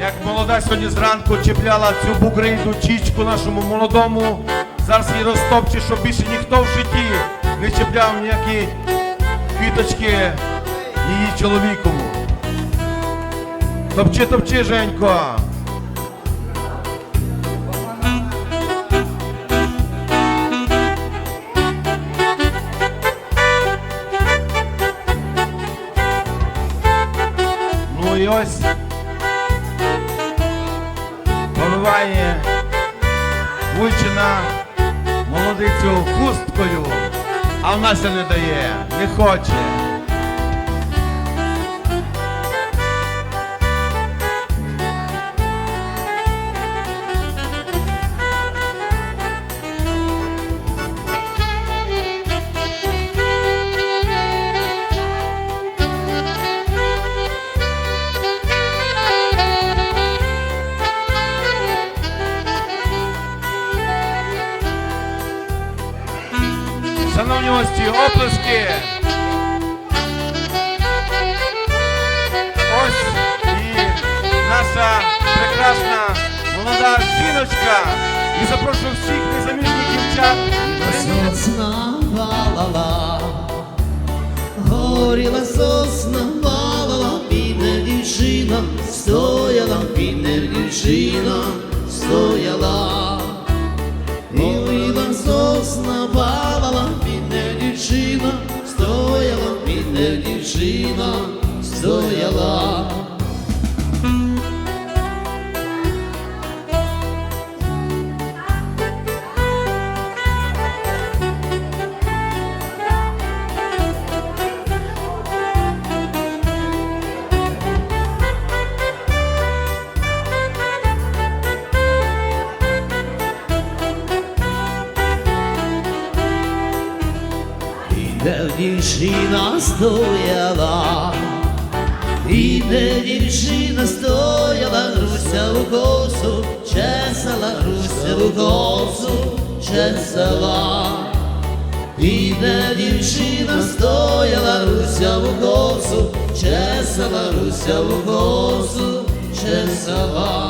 Як молода сьогодні зранку чіпляла цю бугрийду чічку нашому молодому, зараз її розтопче, щоб більше ніхто в житті не чіпляв ніякі квіточки її чоловікому. Топчи, топчи, Женько. Ну і ось поливає Вуйчина молодицю хусткою, а в нас не дає, не хоче. Жіночка. І запрошую всіх незаміжніх дівчат. Сосна валала, горіла сосна валала, бідна дівчина, стояла, бідна дівчина, стояла. Горіла сосна валала, бідна дівчина, стояла, бідна дівчина, стояла. Де дівчина стояла, і де дівчина стояла, Руся у косу, чесала, Руся у косу, чесала. І де дівчина стояла, Руся у косу, чесала, Руся у косу, чесала.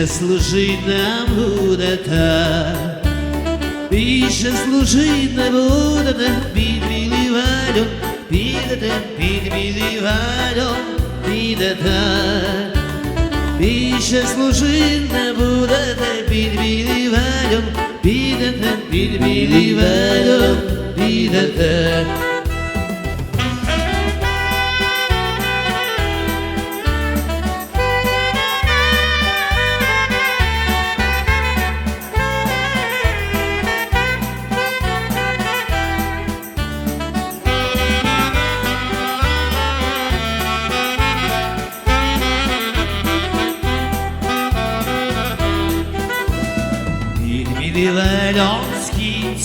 Більше служить нам будете, більше служить не будете, під білий валю, підете, під білий валю, підете. Більше служить не будете, під білий валю, підете, під білий валю, підете.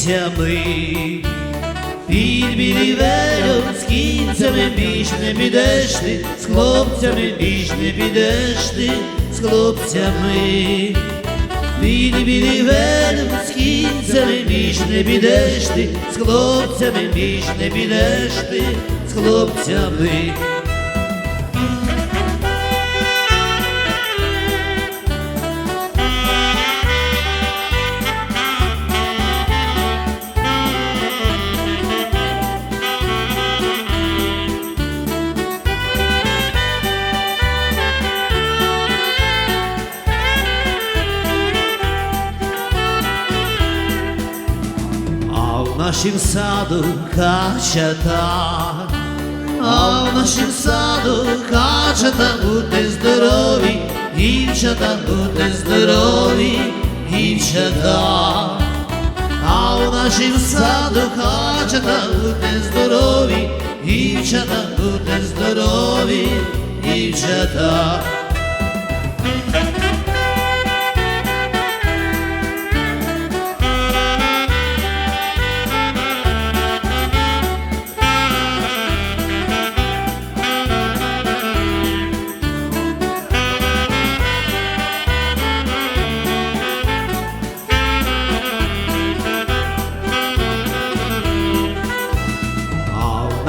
Кінцями, під білівелем з кінцями більш не підеш ти, з хлопцями більш не підеш ти, з хлопцями. білі білі з кінцями більш не підеш ти, з хлопцями більш не підеш ти, з хлопцями. Нашім саду качата, а в нашім саду качата, будьте здорові, дівчата, будьте здорові, дівчата. А в нашім саду качата, будьте здорові, дівчата, будьте здорові, дівчата.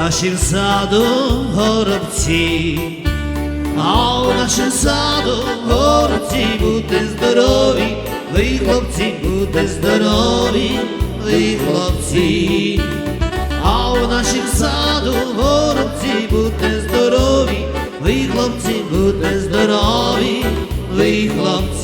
Нашім саду горобці, а в нашім саду горобці, будьте здорові, ви хлопці, будьте здорові, ви хлопці, а в нашім саду горобці, будьте здорові, ви хлопці, будьте здорові, ви хлопці.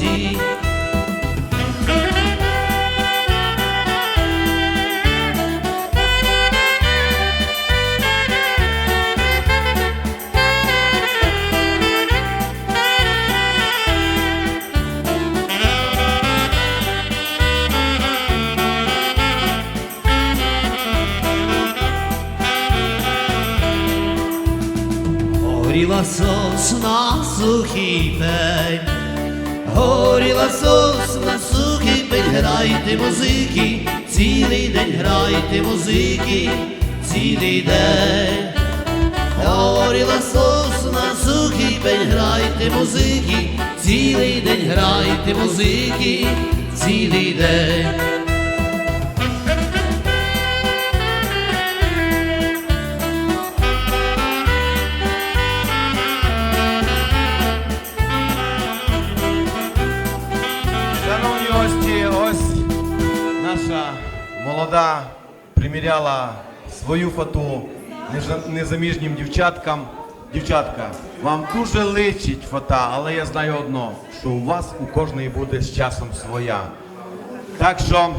Горіла сосна сухий пень, горіла сосна сухий пень, грайте музики, цілий день грайте музики, цілий день. Горіла сосна сухий пень, грайте музики, цілий день грайте музики, цілий день. Молода приміряла свою фату незаміжнім дівчаткам. Дівчатка, вам дуже личить фата, але я знаю одно, що у вас у кожної буде з часом своя. Так що,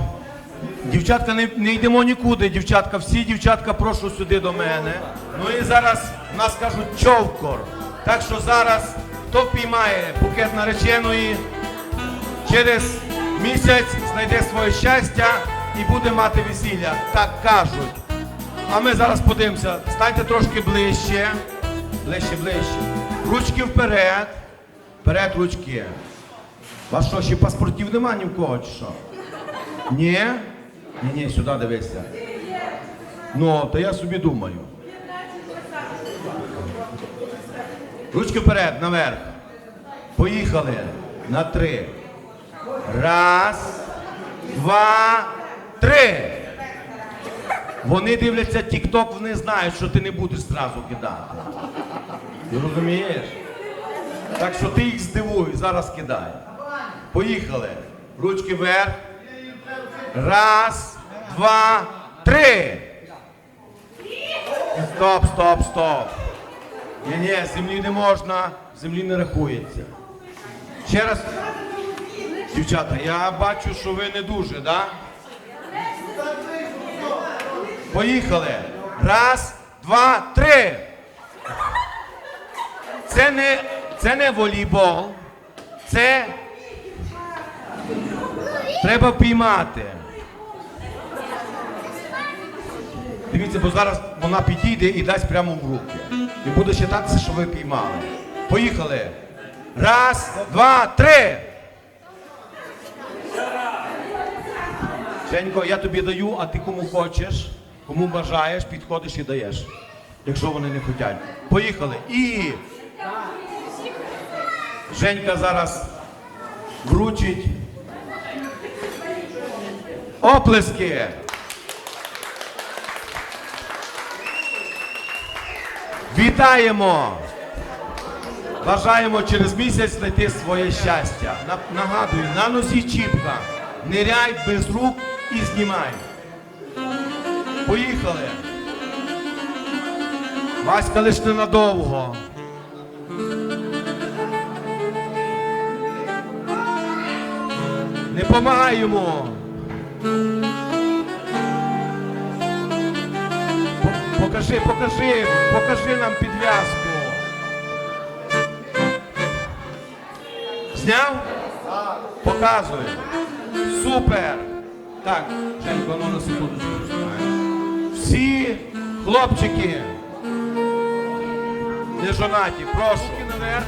дівчатка, не, не йдемо нікуди, дівчатка, всі дівчатка, прошу сюди до мене. Ну і зараз в нас кажуть човкор. Так що зараз хто впіймає букет нареченої, через місяць знайде своє щастя і буде мати весілля. Так кажуть. А ми зараз подивимося. Станьте трошки ближче. Ближче, ближче. Ручки вперед. Вперед ручки. У вас що, ще паспортів нема ні в кого чи що? Ні? Ні, ні, сюди дивися. Ну, то я собі думаю. Ручки вперед, наверх. Поїхали. На три. Раз, два, три. Вони дивляться тік-ток, вони знають, що ти не будеш зразу кидати. Ти розумієш? Так що ти їх здивуй, зараз кидай. Поїхали. Ручки вверх. Раз, два, три. Стоп, стоп, стоп. Ні, ні, землі не можна, землі не рахується. Ще раз. Дівчата, я бачу, що ви не дуже, да? Поїхали. Раз, два, три. Це не, це не волейбол. Це треба впіймати. Дивіться, бо зараз вона підійде і дасть прямо в руки. І буде вважатися, що ви піймали. Поїхали. Раз, два, три. Женько, я тобі даю, а ти кому хочеш, кому бажаєш, підходиш і даєш. Якщо вони не хочуть. Поїхали. І Женька зараз вручить Оплески. Вітаємо! Бажаємо через місяць знайти своє щастя. Нагадую, на нозі чіпка. Ниряй без рук і знімай. Поїхали. Васька лиш ненадовго. Не помагай йому. По- Покажи, покажи, покажи нам підв'язку. Зняв? Показуй. Супер. Так, Женько, ну на секундочку. Всі хлопчики. Не жонаті, прошу. наверх.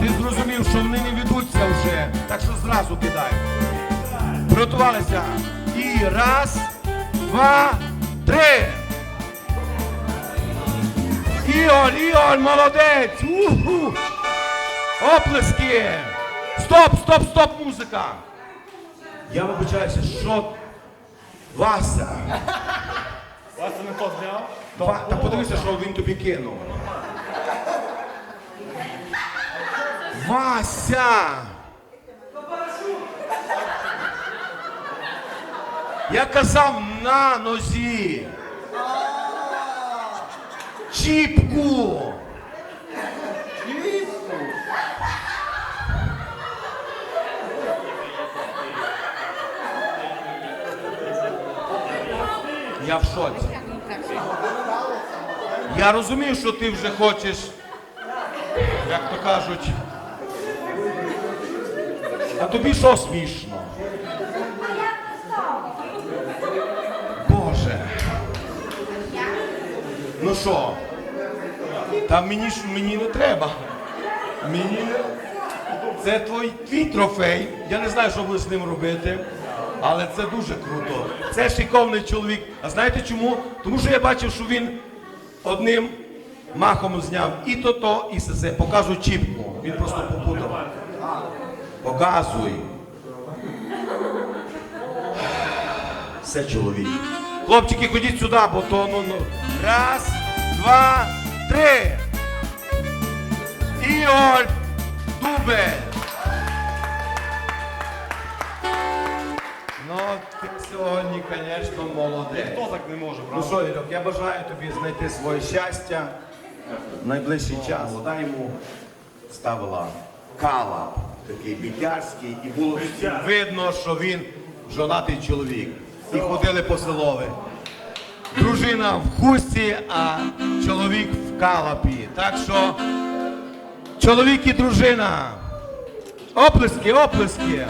Ти зрозумів, що вони не ведуться вже, так що зразу кидай. Приготувалися. І раз, два, три. Ігор, Ігор, молодець! Уху! Оплески! Стоп, стоп, стоп, музика! Я вибачаюся, що Вася? Вася не то зняв? Ва... Та подивися, що він тобі кинув. Вася! Я казав на нозі. Чіпку. Я в шоці. Я розумію, що ти вже хочеш, як то кажуть. А тобі що смішно? Боже. Ну що? Та мені мені не треба. Мені не... Це твій, твій трофей. Я не знаю, що ви з ним робити. Але це дуже круто. Це шиковний чоловік. А знаєте чому? Тому що я бачив, що він одним махом зняв і то-то, і все. Покажу чіпку. Він просто попутав. Показуй. Все чоловік. Хлопчики, ходіть сюди, бо то ну, ну. Раз, два, три. Ігор Дубель. Сьогодні, звісно, молодець. Хто так не може, Ну правда? що, Ірок, я бажаю тобі знайти своє щастя в найближчий час. Вода йому ставила кала, такий бітярський, і було всім видно, що він жонатий чоловік. І ходили по селові. Дружина в хусті, а чоловік в калапі. Так що чоловік і дружина. Оплески, оплески.